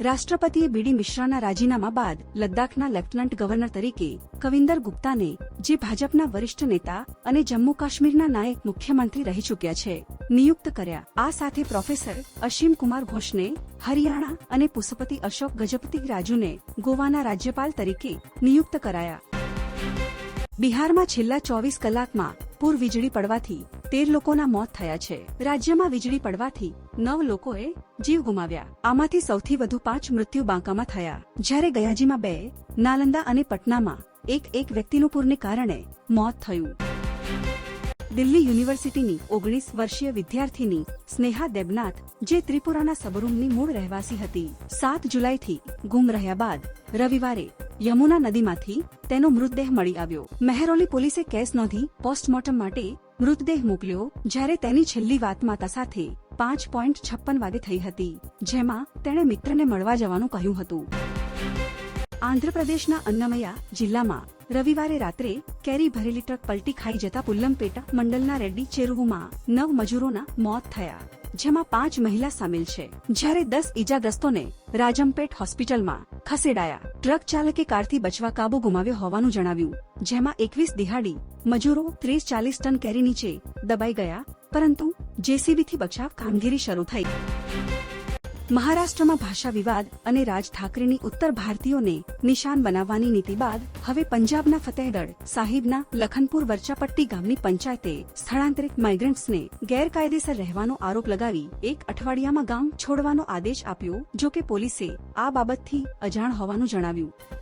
રાષ્ટ્રપતિએ બીડી મિશ્રાના રાજીનામા બાદ લદ્દાખના લેફ્ટનન્ટ ગવર્નર તરીકે કવિંદર ગુપ્તાને, જે ભાજપના વરિષ્ઠ નેતા અને જમ્મુ કાશ્મીરના નાયક મુખ્યમંત્રી રહી ચૂક્યા છે, નિયુક્ત કર્યા. આ સાથે પ્રોફેસર અશીમ કુમાર ઘોષને, હરિયાણા અને પુષ્પતિ અશોક ગજપતિ રાજુને ગોવાના રાજ્યપાલ તરીકે નિયુક્ત કરાયા. બિહારમાં છેલ્લા ચોવીસ કલાકમાં પૂર વીજળી પડવાથી તેર લોકોના મોત થયા છે. રાજ્યમાં વીજળી પડવાથી નવ લોકોએ જીવ ગુમાવ્યા. આમાંથી સૌથી વધુ પાંચ મૃત્યુ બાંકામાં થયા. જ્યારે ગયાજીમાં બે, નાલંદા અને પટનામાં એક એક વ્યક્તિનું પૂરને કારણે મોત થયું. દિલ્હી યુનિવર્સિટીની ઓગણીસ વર્ષીય વિદ્યાર્થીની સ્નેહા દેબનાથ, જે ત્રિપુરાના સબરૂમની મૂળ રહેવાસી હતી, સાત જુલાઈથી ગુમ રહ્યા બાદ રવિવારે યમુના નદીમાંથી તેનો મૃતદેહ મળી આવ્યો. મહેરોલી પોલીસે કેસ નોંધી પોસ્ટમોર્ટમ માટે મૃતદેહ મોકલ્યો, જ્યારે તેની છેલ્લી વાત માતા સાથે પાંચ પોઈન્ટ છપ્પન વાગે થઈ હતી, જેમાં તેણે મિત્રને મળવા જવાનું કહ્યું હતું. આંધ્રપ્રદેશના અન્નમયા જિલ્લામાં રવિવારે રાત્રે કેરી ભરેલી ટ્રક પલટી ખાઈ જતા પુલ્લમપેટા મંડલના રેડ્ડી ચેરુવુમાં નવ મજૂરોના મોત થયા, જેમાં પાંચ મહિલા સામેલ છે. જ્યારે દસ ઇજાગ્રસ્તોને રાજમપેટ હોસ્પિટલમાં ખસેડાયા, ટ્રક ચાલકે કારથી બચવા કાબુ ગુમાવ્યો હોવાનું જણાવ્યું, જેમાં એકવીસ દિહાડી મજૂરો ત્રીસ ચાલીસ ટન કેરી નીચે દબાઈ ગયા, પરંતુ જેસીબીથી બચાવ કામગીરી શરૂ થઈ. મહારાષ્ટ્રમાં ભાષા વિવાદ અને રાજ ઠાકરેની ઉત્તર ભારતીયોને નિશાન બનાવવાની નીતિ બાદ હવે પંજાબના ફતેહગઢ સાહિબના લખનપુર વરચાપટ્ટી ગામની પંચાયતે સ્થળાંતરિત માઇગ્રન્ટ્સને ગેરકાયદેસર રહેવાનો આરોપ લગાવી એક અઠવાડિયામાં ગામ છોડવાનો આદેશ આપ્યો જો કે પોલીસે આ બાબતથી અજાણ હોવાનું જણાવ્યું.